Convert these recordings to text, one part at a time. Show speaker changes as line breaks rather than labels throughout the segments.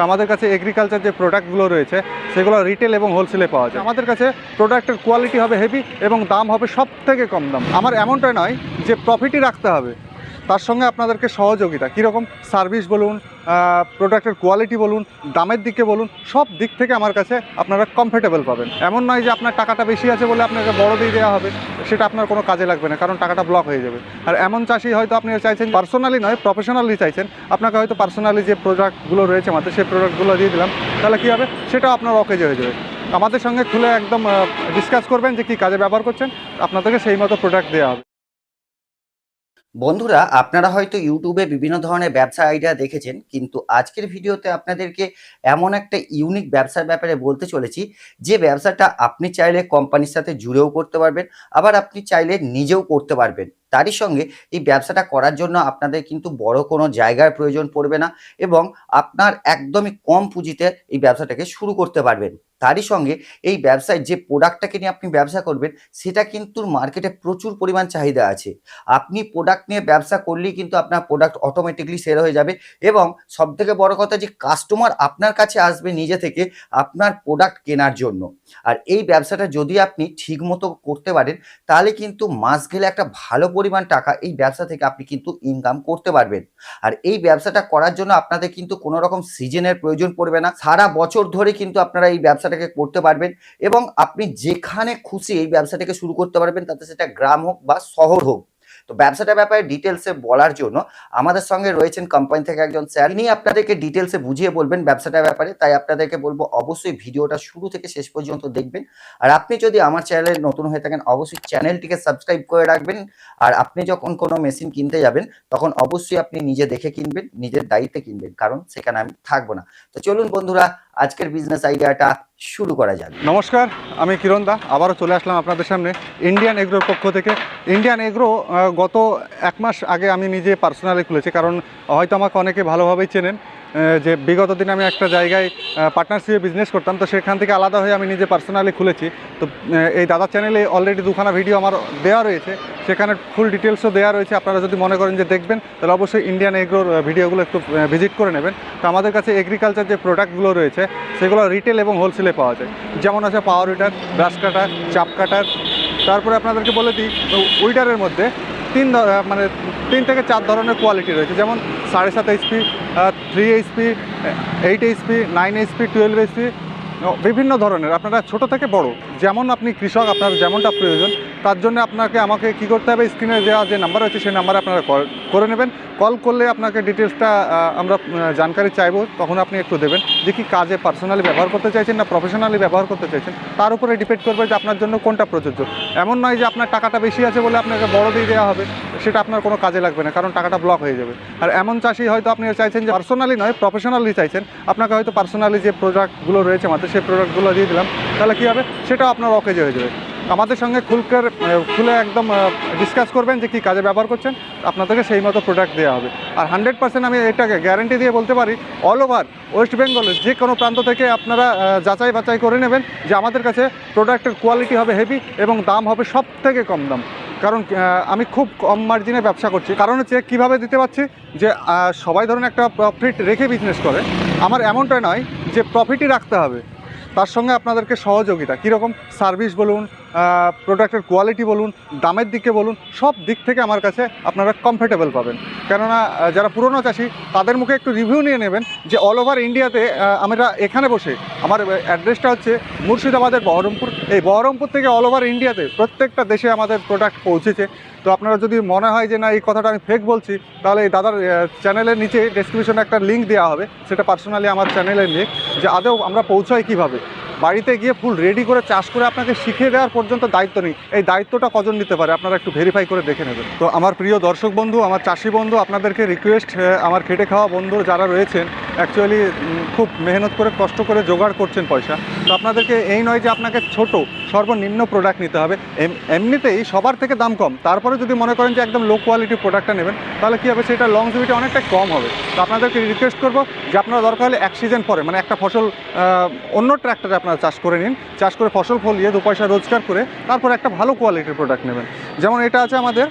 তো আমাদের কাছে এগ্রিকালচার যে প্রোডাক্টগুলো রয়েছে, সেগুলো রিটেল এবং হোলসেলে পাওয়া যায়। আমাদের কাছে প্রোডাক্টের কোয়ালিটি হবে হেভি এবং দাম হবে সব থেকে কম দাম। আমার এমনটা নয় যে প্রফিটই রাখতে হবে। তার সঙ্গে আপনাদেরকে সহযোগিতা, কীরকম সার্ভিস বলুন প্রোডাক্টের কোয়ালিটি বলুন, দামের দিকে বলুন, সব দিক থেকে আমার কাছে আপনারা কমফোর্টেবল পাবেন। এমন নয় যে আপনার টাকাটা বেশি আছে বলে আপনাকে বড় দিয়ে দেওয়া হবে, সেটা আপনার কোনো কাজে লাগবে না, কারণ টাকাটা ব্লক হয়ে যাবে। আর এমন চাষি হয়তো আপনি চাইছেন পার্সোনালি নয় প্রফেশনালি চাইছেন, আপনাকে হয়তো পার্সোনালি যে প্রোডাক্টগুলো রয়েছে আমাদের সেই প্রোডাক্টগুলো দিয়ে দিলাম, তাহলে কী হবে? সেটাও আপনার অকেজে হয়ে যাবে। আমাদের সঙ্গে খুলে একদম ডিসকাস করবেন যে কী কাজে ব্যবহার করছেন, আপনাদেরকে সেই মতো প্রোডাক্ট দেওয়া হবে।
বন্ধুরা, আপনারা হয়তো ইউটিউবে বিভিন্ন ধরনের ব্যবসা আইডিয়া দেখেছেন, কিন্তু আজকের ভিডিওতে আপনাদেরকে এমন একটা ইউনিক ব্যবসার ব্যাপারে বলতে চলেছি, যে ব্যবসাটা আপনি চাইলে কোম্পানির সাথে জুড়েও করতে পারবেন, আবার আপনি চাইলে নিজেও করতে পারবেন। তারই সঙ্গে এই ব্যবসাটা করার জন্য আপনাদের কিন্তু বড় কোনো জায়গার প্রয়োজন পড়বে না এবং আপনার একদমই কম পুঁজিতে এই ব্যবসাটাকে শুরু করতে পারবেন। তারই সঙ্গে এই ব্যবসায় যে প্রোডাক্টটাকে নিয়ে আপনি ব্যবসা করবেন, সেটা কিন্তু মার্কেটে প্রচুর পরিমাণ চাহিদা আছে। আপনি প্রোডাক্ট নিয়ে ব্যবসা করলেই কিন্তু আপনার প্রোডাক্ট অটোমেটিকলি সেল হয়ে যাবে এবং সব থেকে বড় কথা যে কাস্টমার আপনার কাছে আসবে নিজে থেকে আপনার প্রোডাক্ট কেনার জন্য। আর এই ব্যবসাটা যদি আপনি ঠিক মতো করতে পারেন, তাহলে কিন্তু মাস গেলে একটা ভালো পরিমাণ টাকা এই ব্যবসা থেকে আপনি কিন্তু ইনকাম করতে পারবেন। আর এই ব্যবসাটা করার জন্য আপনাদের কিন্তু কোনো রকম সিজনের প্রয়োজন পড়বে না। সারা বছর ধরে কিন্তু আপনারা এই ব্যবসাটাকে করতে পারবেন এবং আপনি যেখানে খুশি এই ব্যবসাটাকে শুরু করতে পারবেন, তাতে সেটা গ্রাম হোক বা শহর হোক। তো ব্যবসাটার ব্যাপারে ডিটেলসে বলার জন্য আমাদের সঙ্গে রয়েছেন কোম্পানি থেকে একজন স্যার তিনি আপনাদেরকে ডিটেলসে বুঝিয়ে বলবেন ব্যবসাটার ব্যাপারে। তাই আপনাদেরকে বলব, অবশ্যই ভিডিওটা শুরু থেকে শেষ পর্যন্ত দেখবেন। আর আপনি যদি আমার চ্যানেলে নতুন হয়ে থাকেন, অবশ্যই চ্যানেলটিকে সাবস্ক্রাইব করে রাখবেন। আর আপনি যখন কোনো মেশিন কিনতে যাবেন, তখন অবশ্যই আপনি নিজে দেখে কিনবেন, নিজের দায়িত্বে কিনবেন। কারণ সেখানে আমি থাকব না। তো চলুন বন্ধুরা আজকের বিজনেস আইডিয়াটা শুরু করা যাক।
নমস্কার, আমি কিরণ দা, আবারও চলে আসলাম আপনাদের সামনে ইন্ডিয়ান এগ্রোর পক্ষ থেকে। ইন্ডিয়ান এগ্রো গত এক মাস আগে আমি নিজে পার্সোনালি খুলেছি, কারণ হয়তো আমাকে অনেকে ভালোভাবেই চেনেন। যে বিগত দিনে আমি একটা জায়গায় পার্টনারশিপে বিজনেস করতাম, তো সেখান থেকে আলাদা হয়ে আমি নিজে পার্সোনালি খুলেছি। তো এই দাদা চ্যানেলে অলরেডি দুখানা ভিডিও আমার দেওয়া রয়েছে, সেখানে ফুল ডিটেলসও দেওয়া রয়েছে। আপনারা যদি মনে করেন যে দেখবেন, তাহলে অবশ্যই ইন্ডিয়ান এগ্রোর ভিডিওগুলো একটু ভিজিট করে নেবেন। তো আমাদের কাছে এগ্রিকালচার যে প্রোডাক্টগুলো রয়েছে, সেগুলো রিটেল এবং হোলসেলে পাওয়া যায়। যেমন আছে পাওয়ার উইটার ব্রাশ কাটার চাপ কাটার তারপরে আপনাদেরকে বলে দিই উইটারের মধ্যে তিন মানে তিন থেকে চার ধরনের কোয়ালিটি রয়েছে। যেমন সাড়ে সাত HP three HP eight HP nine HP twelve HP বিভিন্ন ধরনের। আপনারা ছোট থেকে বড়, যেমন আপনি কৃষক, আপনার যেমনটা প্রয়োজন তার জন্য আপনাকে, আমাকে কি করতে হবে? স্ক্রিনে দেওয়া যে নাম্বার আছে সেই নাম্বারে আপনারা কল করে নেবেন। কল করলে আপনাকে ডিটেলসটা আমরা জানকারি চাইব, তখন আপনি একটু দেবেন। যে কি কাজে পার্সোনালি ব্যবহার করতে চাইছেন না প্রফেশনালি ব্যবহার করতে চাইছেন, তার উপরে ডিপেন্ড করবে যে আপনার জন্য কোনটা প্রযোজ্য। এমন নয় যে আপনার টাকাটা বেশি আছে বলে আপনাকে বড় দিয়ে দেওয়া হবে, সেটা আপনার কোনো কাজে লাগবে না, কারণ টাকাটা ব্লক হয়ে যাবে। আর এমন চাষি হয়তো আপনি চাইছেন যে পার্সোনালি নয় প্রফেশনালি চাইছেন। আপনাকে হয়তো পার্সোনালি যে প্রোডাক্টগুলো রয়েছে, আমাদের সেই প্রোডাক্টগুলো দিয়ে দিলাম, তাহলে কী হবে? সেটাও আপনার অকেজে হয়ে যাবে। আমাদের সঙ্গে খুলকার খুলে একদম ডিসকাস করবেন যে কী কাজে ব্যবহার করছেন, আপনাদেরকে সেই মতো প্রোডাক্ট দেওয়া হবে। আর হান্ড্রেড পার্সেন্ট আমি এটাকে গ্যারেন্টি দিয়ে বলতে পারি অল ওভার ওয়েস্ট বেঙ্গলের যে কোনো প্রান্ত থেকে আপনারা যাচাই বাছাই করে নেবেন যে আমাদের কাছে প্রোডাক্টের কোয়ালিটি হবে হেভি এবং দাম হবে সব থেকে কম দাম। কারণ আমি খুব কম মার্জিনে ব্যবসা করছি। কারণ হচ্ছে কীভাবে দিতে পারছি? যে সবাই ধরুন একটা প্রফিট রেখে বিজনেস করে, আমার এমনটা নয় যে প্রফিটই রাখতে হবে। তার সঙ্গে আপনাদেরকে সহযোগিতা, কীরকম? সার্ভিস বলুন প্রোডাক্টের কোয়ালিটি বলুন, দামের দিকে বলুন, সব দিক থেকে আমার কাছে আপনারা কমফোর্টেবল পাবেন। কেননা যারা পুরনো চাষি, তাদের মুখে একটু রিভিউ নিয়ে নেবেন যে অল ওভার ইন্ডিয়াতে আমরা এখানে বসে, আমার অ্যাড্রেসটা হচ্ছে মুর্শিদাবাদের বহরমপুর। এই বহরমপুর থেকে অল ওভার ইন্ডিয়াতে প্রত্যেকটা দেশে আমাদের প্রোডাক্ট পৌঁছেছে। তো আপনারা যদি মনে হয় যে না, এই কথাটা আমি ফেক বলছি, তাহলে এই দাদার চ্যানেলের নিচে ডেসক্রিপশনে একটা লিঙ্ক দেওয়া হবে। সেটা পার্সোনালি আমার চ্যানেলের লিঙ্ক যে আদৌ আমরা পৌঁছাই কীভাবে। বাড়িতে গিয়ে ফুল রেডি করে চাষ করে আপনাকে শিখিয়ে দেওয়ার পর্যন্ত দায়িত্ব নেই। এই দায়িত্বটা কজন নিতে পারে? আপনারা একটু ভেরিফাই করে দেখে নেবেন। তো আমার প্রিয় দর্শক বন্ধু, আমার চাষি বন্ধু, আপনাদেরকে রিকোয়েস্ট আমার খেটে খাওয়া বন্ধু যারা রয়েছেন অ্যাকচুয়ালি খুব মেহনত করে, কষ্ট করে জোগাড় করছেন পয়সা। তো আপনাদেরকে এই নয় যে আপনাকে ছোট সর্বনিম্ন প্রোডাক্ট নিতে হবে। এম- এমনিতেই সবার থেকে দাম কম। তারপরে যদি মনে করেন যে একদম লো কোয়ালিটির প্রোডাক্টটা নেবেন, তাহলে কী হবে? সেটা লং লংজিভিটি অনেকটা কম হবে। তো আপনাদেরকে রিকোয়েস্ট করব যে আপনারা দরকার হলে এক সিজন পরে মানে একটা ফসল অন্য ট্র্যাক্টরে আপনারা চাষ করে নিন। চাষ করে ফসল ফলিয়ে দু পয়সা রোজগার করে তারপর একটা ভালো কোয়ালিটির প্রোডাক্ট নেবেন। যেমন এটা আছে আমাদের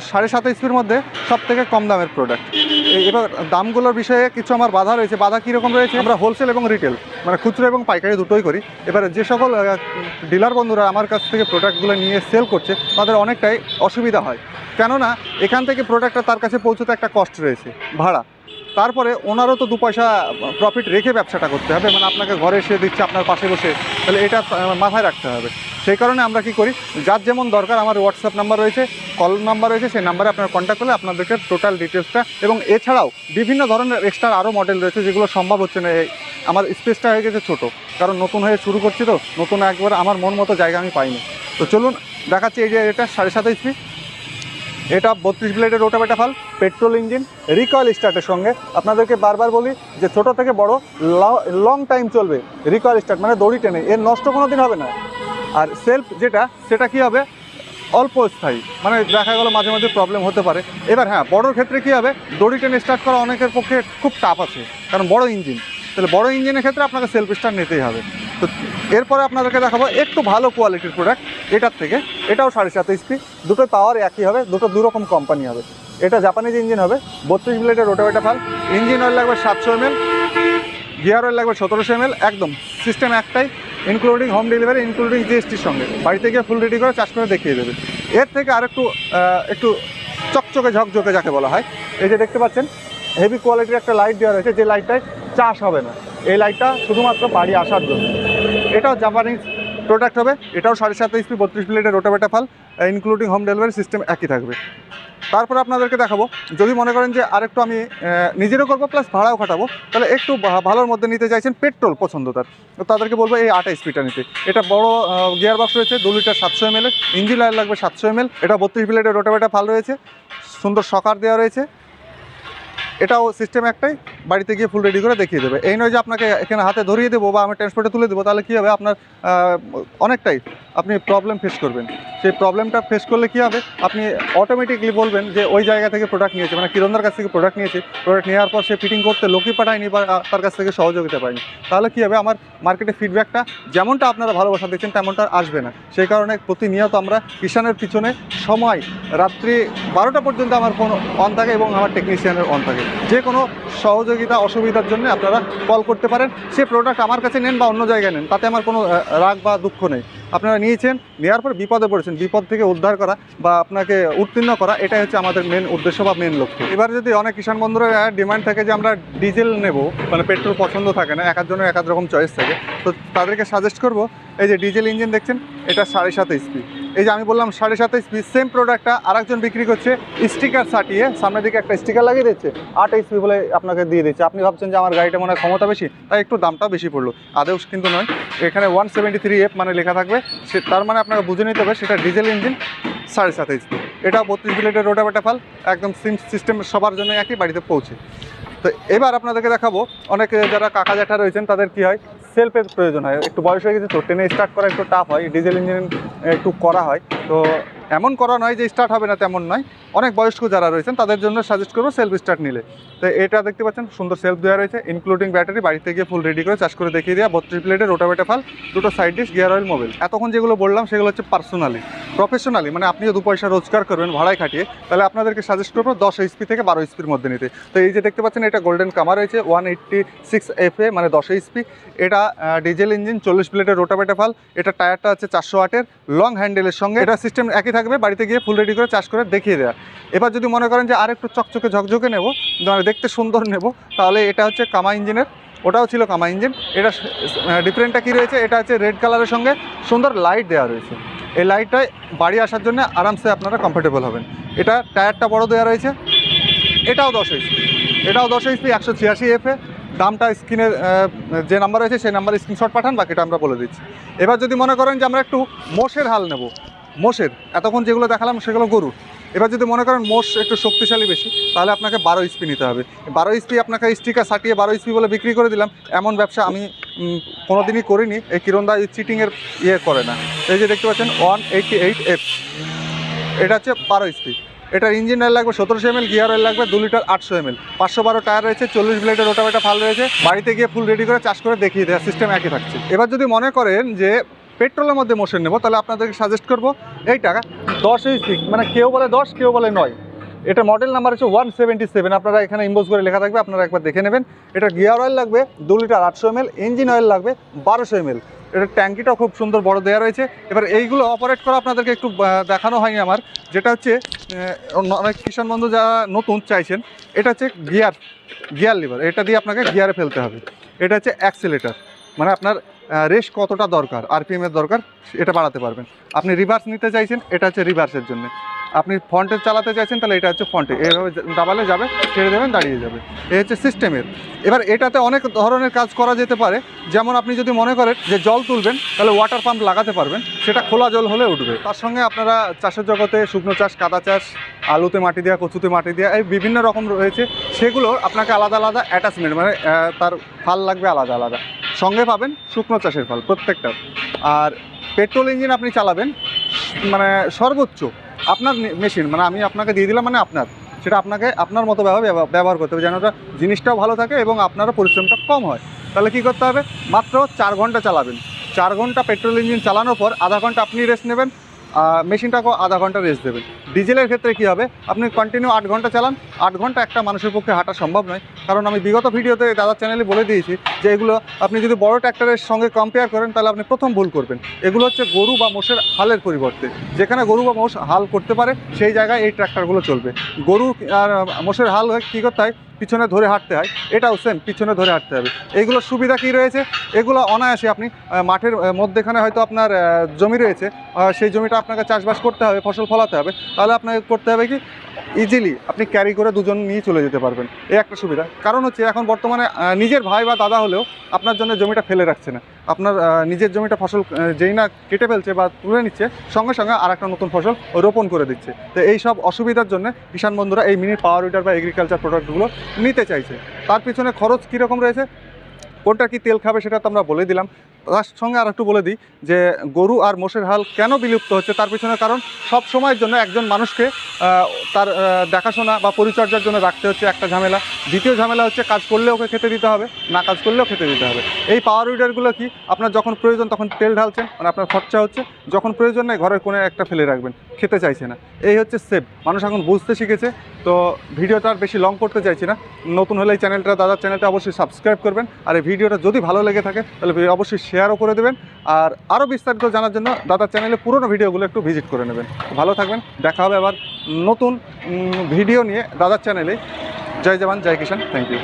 সাড়ে সাত এইচপির মধ্যে সব থেকে কম দামের প্রোডাক্ট এবার দামগুলোর বিষয়ে কিছু আমার বাধা রয়েছে। বাধা কীরকম রয়েছে? আমরা হোলসেল এবং রিটেল মানে খুচরো এবং পাইকারি দুটোই করি। এবারে যে সকল ডিলার বন্ধুরা আমার কাছ থেকে প্রোডাক্টগুলো নিয়ে সেল করছে, তাদের অনেকটাই অসুবিধা হয়। কেননা, এখান থেকে প্রোডাক্টটা তার কাছে পৌঁছতে একটা কষ্ট রয়েছে, ভাড়া। তারপরে ওনারও তো দু পয়সা প্রফিট রেখে ব্যবসাটা করতে হবে মানে আপনাকে ঘরে এসে দিচ্ছে, আপনার পাশে বসে, তাহলে এটা মাথায় রাখতে হবে। সেই কারণে আমরা কি করি, যার যেমন দরকার আমার হোয়াটসঅ্যাপ নাম্বার রয়েছে কল নাম্বার রয়েছে, সেই নাম্বারে আপনারা কন্ট্যাক্ট করলে আপনাদেরকে টোটাল ডিটেলসটা এবং এছাড়াও বিভিন্ন ধরনের এক্সট্রা আরও মডেল রয়েছে যেগুলো সম্ভব হচ্ছে না। আমার স্পেসটা হয়ে গেছে ছোটো, কারণ নতুন হয়ে শুরু করছি তো, নতুন একবার আমার মন মতো জায়গা আমি পাইনি। তো চলুন দেখাচ্ছি এই যে এটা সাড়ে সাত এইচপি এটা বত্রিশ ব্লেডের রোটাবেটা ফাল পেট্রোল ইঞ্জিন রিকয়েল স্টার্টের সঙ্গে। আপনাদেরকে বারবার বলি যে ছোট থেকে বড়, লং টাইম চলবে রিকয়েল স্টার্ট মানে দড়ি টেনে, এর নষ্ট কোনো দিন হবে না। আর সেলফ যেটা, সেটা কি হবে? অল্প স্থায়ী। মানে দেখা গেলো মাঝে মাঝে প্রবলেম হতে পারে। এবার হ্যাঁ বড়োর ক্ষেত্রে কি হবে? দড়ি টেনে স্টার্ট করা অনেকের পক্ষে খুব টাফ আছে। কারণ বড় ইঞ্জিন তাহলে বড় ইঞ্জিনের ক্ষেত্রে আপনাকে সেলফ স্টার্ট নিতেই হবে। তো এরপরে আপনাদেরকে দেখাবো একটু ভালো কোয়ালিটির প্রোডাক্ট এটার থেকে। এটাও সাড়ে সাত এইচপি দুটো পাওয়ার একই হবে। দুটো দুরকম কোম্পানি হবে। এটা জাপানিজ ইঞ্জিন হবে। বত্রিশ ব্লেডের রোটাভেটা ফাল ইঞ্জিন অয়েল লাগবে সাতশো এমএল গিয়ার অয়েল লাগবে সতেরোশো এমএল একদম সিস্টেম একটাই। ইনক্লুডিং হোম ডেলিভারি ইনক্লুডিং জিএসটির সঙ্গে। বাড়িতে গিয়ে ফুল রেডি করে চাষ করে দেখিয়ে দেবে। এর থেকে আর একটু একটু চকচকে ঝকঝকে যাকে বলা হয়, এই যে দেখতে পাচ্ছেন হেভি কোয়ালিটির একটা লাইট দেওয়া রয়েছে, যে লাইটটায় চাষ হবে না। এই লাইটটা শুধুমাত্র বাড়ি আসার জন্য। এটাও জাপানিজ প্রোডাক্ট হবে, এটাও সাড়ে সাত এইচপি বত্রিশ প্লেটের রোটাবেটা ফাল ইনক্লুডিং হোম ডেলিভারি সিস্টেম একই থাকবে। তারপর আপনাদেরকে দেখাবো, যদি মনে করেন যে আরেকটু আমি নিজেরও করব প্লাস ভাড়াও খাটাবো, তাহলে একটু ভালোর মধ্যে নিতে চাইছেন পেট্রোল পছন্দ তার। তো তাদেরকে বলব এই আট এইচপিটা নিতে। এটা বড় গিয়ার বক্স রয়েছে, দু লিটার সাতশো এম ইঞ্জিন লাগবে সাতশো এম এটা বত্রিশ প্লেটের রোটাবেটা ফাল রয়েছে, সুন্দর সকার দেওয়া রয়েছে। এটাও সিস্টেম একটাই, বাড়িতে গিয়ে ফুল রেডি করে দেখিয়ে দেবে। এই নয় যে আপনাকে এখানে হাতে ধরিয়ে দেবো বা আমি ট্রান্সপোর্টে তুলে দেবো, তাহলে কী হবে? আপনার অনেকটাই আপনি প্রবলেম ফেস করবেন। সেই প্রবলেমটা ফেস করলে কী হবে? আপনি অটোমেটিকলি বলবেন যে ওই জায়গা থেকে প্রোডাক্ট নিয়েছে মানে কিরণদার কাছ থেকে প্রোডাক্ট নিয়েছে। প্রোডাক্ট নেওয়ার পর সে ফিটিং করতে লোকই পাঠায়নি বা তার কাছ থেকে সহযোগিতা পায়নি। তাহলে কী হবে? আমার মার্কেটে ফিডব্যাকটা যেমনটা আপনারা ভালোবাসা দেখছেন তেমনটা আসবে না। সেই কারণে প্রতিনিয়ত আমরা কিষানের পিছনে সময়, রাত্রি বারোটা পর্যন্ত আমার ফোন অন থাকে এবং আমার টেকনিশিয়ানের অন থাকে। যে কোনো সহযোগিতা অসুবিধার জন্য আপনারা কল করতে পারেন। সে প্রোডাক্ট আমার কাছে নেন বা অন্য জায়গায় নেন, তাতে আমার কোনো রাগ বা দুঃখ নেই। আপনারা নিয়েছেন নেওয়ার পর বিপদে পড়েছেন, বিপদ থেকে উদ্ধার করা বা আপনাকে উত্তীর্ণ করা, এটাই হচ্ছে আমাদের মেন উদ্দেশ্য বা মেন লক্ষ্য। এবার যদি অনেক কিষাণ বন্ধুরা ডিমান্ড থাকে যে আমরা ডিজেল নেব মানে পেট্রোল পছন্দ থাকে না এক এক এক রকম চয়েস থাকে, তো তাদেরকে সাজেস্ট করব এই যে ডিজেল ইঞ্জিন দেখছেন, এটা সাড়ে সাত এইচপি এই যে আমি বললাম সাড়ে সাত এইচপি সেম প্রোডাক্টটা আরেকজন বিক্রি করছে স্টিকার সাটিয়ে সামনের দিকে একটা স্টিকার লাগিয়ে দিচ্ছে, আট এইচপি বলে আপনাকে দিয়ে দিচ্ছে। আপনি ভাবছেন যে আমার গাড়িটা মনে ক্ষমতা বেশি, তাই একটু দামটা বেশি পড়ল। আদেও কিন্তু নয়। এখানে ওয়ান সেভেন্টি থ্রি এফ মানে লেখা থাকবে, সে তার মানে আপনাকে বুঝে নিতে হবে, সেটা ডিজেল ইঞ্জিন সাড়ে সাত এইচপি এটা বত্রিশ বিলেটের রোটাবেটা ফাল একদম সিম সিস্টেম সবার জন্য একই, বাড়িতে পৌঁছে। তো এবার আপনাদেরকে দেখাবো, অনেক যারা কাকা জ্যাঠা রয়েছেন, তাদের কি হয়? সেলফের প্রয়োজন হয়। একটু বয়স হয়ে গেছে তো ট্রেনে স্টার্ট করা একটু টাফ হয় ডিজেল ইঞ্জিন একটু করা হয়। তো এমন করা নয় যে স্টার্ট হবে না তেমন নয়। অনেক বয়স্ক যারা রয়েছেন, তাদের জন্য সাজেস্ট করব সেলফ স্টার্ট নিলে। তো এটা দেখতে পাচ্ছেন, সুন্দর সেলফ দেওয়া রয়েছে ইনক্লুডিং ব্যাটারি বাড়িতে গিয়ে ফুল রেডি করে চার্জ করে দেখিয়ে দেওয়া বত্রিশ প্লেটের রোটাবেটা ফাল দুটো side disc gear oil mobile এতক্ষণ যেগুলো বললাম, সেগুলো হচ্ছে পার্সোনালি প্রফেশনালি মানে আপনিও দু পয়সা রোজগার করবেন, ভাড়ায় খাটিয়ে, তাহলে আপনাদেরকে সাজেস্ট করব দশ এইচপি থেকে বারো এইচপির মধ্যে নিতে। তো এই যে দেখতে পাচ্ছেন, এটা গোল্ডেন কামার রয়েছে one eighty six F A মানে দশ এইচপি এটা ডিজেল ইঞ্জিন চল্লিশ প্লেটের রোটাবেটা ফাল এটা টায়ারটা আছে চারশো আটের লং হ্যান্ডেলের সঙ্গে। এটা সিস্টেম একই থাকবে বাড়িতে গিয়ে ফুল রেডি করে চাষ করে দেখিয়ে দেওয়া এবার যদি মনে করেন যে আরেকটু চকচকে ঝকঝকে নেব মানে দেখতে সুন্দর নেব, তাহলে এটা হচ্ছে কামা ইঞ্জিনের, ওটাও ছিল কামা ইঞ্জিন। এটা ডিফারেন্টটা কী রয়েছে? এটা হচ্ছে রেড কালারের সঙ্গে সুন্দর লাইট দেওয়া রয়েছে। এই লাইটটায় বাড়ি আসার জন্য আরামসে আপনারা কমফোর্টেবল হবেন। এটা টায়ারটা বড় দেওয়া রয়েছে। এটাও দশ এইচপি এটাও দশ এইচপি একশো ছিয়াশি এফে দামটা স্ক্রিনের যে নাম্বার রয়েছে, সেই নাম্বারে স্ক্রিনশট পাঠান, বাকিটা আমরা বলে দিচ্ছি। এবার যদি মনে করেন যে আমরা একটু মোষের হাল নেব মোষের এতক্ষণ যেগুলো দেখালাম সেগুলো গরুর। এবার যদি মনে করেন মোষ একটু শক্তিশালী বেশি তাহলে আপনাকে বারো ইস্পি নিতে হবে। বারো ইস্পি আপনাকে স্টিকার সাটিয়ে বারো ইস্পি বলে বিক্রি করে দিলাম। এমন ব্যবসা আমি উম, কোনোদিনই করিনি। এই কিরণদা চিটিংয়ের ইয়ে করে না। এই যে দেখতে পাচ্ছেন ওয়ান এইটটি এইট এফ এটা হচ্ছে বারো ইস্পি এটার ইঞ্জিন অয়েল লাগবে সতেরোশো এমএল গিয়ার অয়েল লাগবে দু লিটার আটশো এমএল পাঁচশো বারো টায়ার রয়েছে চল্লিশ ব্লেডের রোটাবেটা ফাল রয়েছে। বাড়িতে গিয়ে ফুল রেডি করে চাষ করে দেখিয়ে দেওয়ার সিস্টেম একই থাকছে। এবার যদি মনে করেন যে পেট্রোলের মধ্যে মোশন নেব, তাহলে আপনাদেরকে সাজেস্ট করব এইটা দশ সিক্স মানে কেউ বলে দশ, কেউ বলে নয়। এটা মডেল নাম্বার হচ্ছে ওয়ান সেভেন্টি সেভেন আপনারা এখানে ইম্বোজ করে লেখা থাকবে, আপনারা একবার দেখে নেবেন। এটা গিয়ার অয়েল লাগবে, দু লিটার আটশো এম এল ইঞ্জিন অয়েল লাগবে, বারোশো এম এল এটা ট্যাঙ্কিটাও খুব সুন্দর বড় দেওয়া রয়েছে। এবার এইগুলো অপারেট করা আপনাদেরকে একটু দেখানো হয়নি আমার। যেটা হচ্ছে অনেক কিষাণ বন্ধু যারা নতুন চাইছেন, এটা হচ্ছে গিয়ার গিয়ার লিভার এটা দিয়ে আপনাকে গিয়ারে ফেলতে হবে। এটা হচ্ছে অ্যাক্সিলেটার মানে আপনার রেস কতটা দরকার আরপিএম এর দরকার, এটা বাড়াতে পারবেন। আপনি রিভার্স নিতে চাইছেন, এটা হচ্ছে রিভার্সের জন্য। আপনি ফ্রন্টে চালাতে চাইছেন, তাহলে এটা হচ্ছে ফ্রন্টে এভাবে দাবালে যাবে, ছেড়ে দেবেন, দাঁড়িয়ে যাবে। এ হচ্ছে সিস্টেমের এবার এটাতে অনেক ধরনের কাজ করা যেতে পারে। যেমন আপনি যদি মনে করেন যে জল তুলবেন, তাহলে ওয়াটার পাম্প লাগাতে পারবেন, সেটা খোলা জল হলে উঠবে। তার সঙ্গে আপনারা চাষের জগতে শুকনো চাষ, কাদা চাষ, আলুতে মাটি দেওয়া কচুতে মাটি দেওয়া এই বিভিন্ন রকম রয়েছে। সেগুলো আপনাকে আলাদা আলাদা অ্যাটাচমেন্ট মানে তার ফাল লাগবে আলাদা আলাদা। সঙ্গে পাবেন শুকনো চাষের ফল প্রত্যেকটা। আর পেট্রোল ইঞ্জিন আপনি চালাবেন মানে সর্বোচ্চ আপনার মেশিন মানে আমি আপনাকে দিয়ে দিলাম মানে আপনার। সেটা আপনাকে আপনার মতো ব্যবহার করতে হবে যেন ওটা জিনিসটাও ভালো থাকে এবং আপনারও পরিশ্রমটা কম হয়। তাহলে কি করতে হবে? মাত্র চার ঘণ্টা চালাবেন। চার ঘণ্টা পেট্রোল ইঞ্জিন চালানোর পর আধা ঘণ্টা আপনি রেস্ট নেবেন মেশিনটাকেও আধা ঘণ্টা রেস্ট দেবেন। ডিজেলের ক্ষেত্রে কী হবে? আপনি কন্টিনিউ আট ঘণ্টা চালান। আট ঘণ্টা একটা মানুষের পক্ষে হাঁটা সম্ভব নয়। কারণ আমি বিগত ভিডিওতে দাদার চ্যানেলে বলে দিয়েছি যে এগুলো আপনি যদি বড় ট্র্যাক্টরের সঙ্গে কম্পেয়ার করেন, তাহলে আপনি প্রথম ভুল করবেন। এগুলো হচ্ছে গরু বা মোষের হালের পরিবর্তে। যেখানে গরু বা মোষ হাল করতে পারে, সেই জায়গায় এই ট্র্যাক্টরগুলো চলবে। গরু আর মোষের হাল কী করতে হয়? পিছনে ধরে হাঁটতে হয়, এটাও সেম পিছনে ধরে হাঁটতে হবে। এইগুলোর সুবিধা কী রয়েছে? এগুলো অনায়াসে আপনি মাঠের মধ্যেখানে হয়তো আপনার জমি রয়েছে সেই জমিটা আপনাকে চাষবাস করতে হবে, ফসল ফলাতে হবে। তাহলে আপনাকে করতে হবে কি? ইজিলি আপনি ক্যারি করে দুজন নিয়ে চলে যেতে পারবেন। এই একটা সুবিধা। কারণ হচ্ছে এখন বর্তমানে নিজের ভাই বা দাদা হলেও আপনার জন্য জমিটা ফেলে রাখছে না। আপনার নিজের জমিটা ফসল যেই না কেটে ফেলছে বা তুলে নিচ্ছে, সঙ্গে সঙ্গে আর একটা নতুন ফসল রোপণ করে দিচ্ছে। তো এই সব অসুবিধার জন্য কিষাণ বন্ধুরা এই মিনি পাওয়ার উইডার বা এগ্রিকালচার প্রোডাক্টগুলো নিতে চাইছে। তার পিছনে খরচ কীরকম রয়েছে? কোনটা কি তেল খাবে সেটা তো আমরা বলে দিলাম। তার সঙ্গে আর একটু বলে দিই যে গরু আর মোষের হাল কেন বিলুপ্ত হচ্ছে তার পিছনে কারণ সব সময়ের জন্য একজন মানুষকে তার দেখাশোনা বা পরিচর্যার জন্য রাখতে হচ্ছে একটা ঝামেলা। দ্বিতীয় ঝামেলা হচ্ছে কাজ করলে ওকে খেতে দিতে হবে, না কাজ করলেও খেতে দিতে হবে। এই পাওয়ার উইডারগুলো কি? আপনার যখন প্রয়োজন তখন তেল ঢালছেন মানে আপনার খরচা হচ্ছে, যখন প্রয়োজন নেই ঘরের কোণে একটা ফেলে রাখবেন, খেতে চাইছে না। এই হচ্ছে সেভ মানুষ এখন বুঝতে শিখেছে, তো ভিডিওটা আর বেশি লং করতে চাইছি না। নতুন হলে এই চ্যানেলটা দাদার চ্যানেলটা অবশ্যই সাবস্ক্রাইব করবেন। আর এই ভিডিওটা যদি ভালো লেগে থাকে, তাহলে অবশ্যই শেয়ারও করে দেবেন। আর আরও বিস্তারিত জানার জন্য দাদার চ্যানেলে পুরনো ভিডিওগুলো একটু ভিজিট করে নেবেন। ভালো থাকবেন। দেখা হবে আবার নতুন ভিডিও নিয়ে দাদার চ্যানেলে। জয় জওয়ান, জয় কিষান থ্যাংক ইউ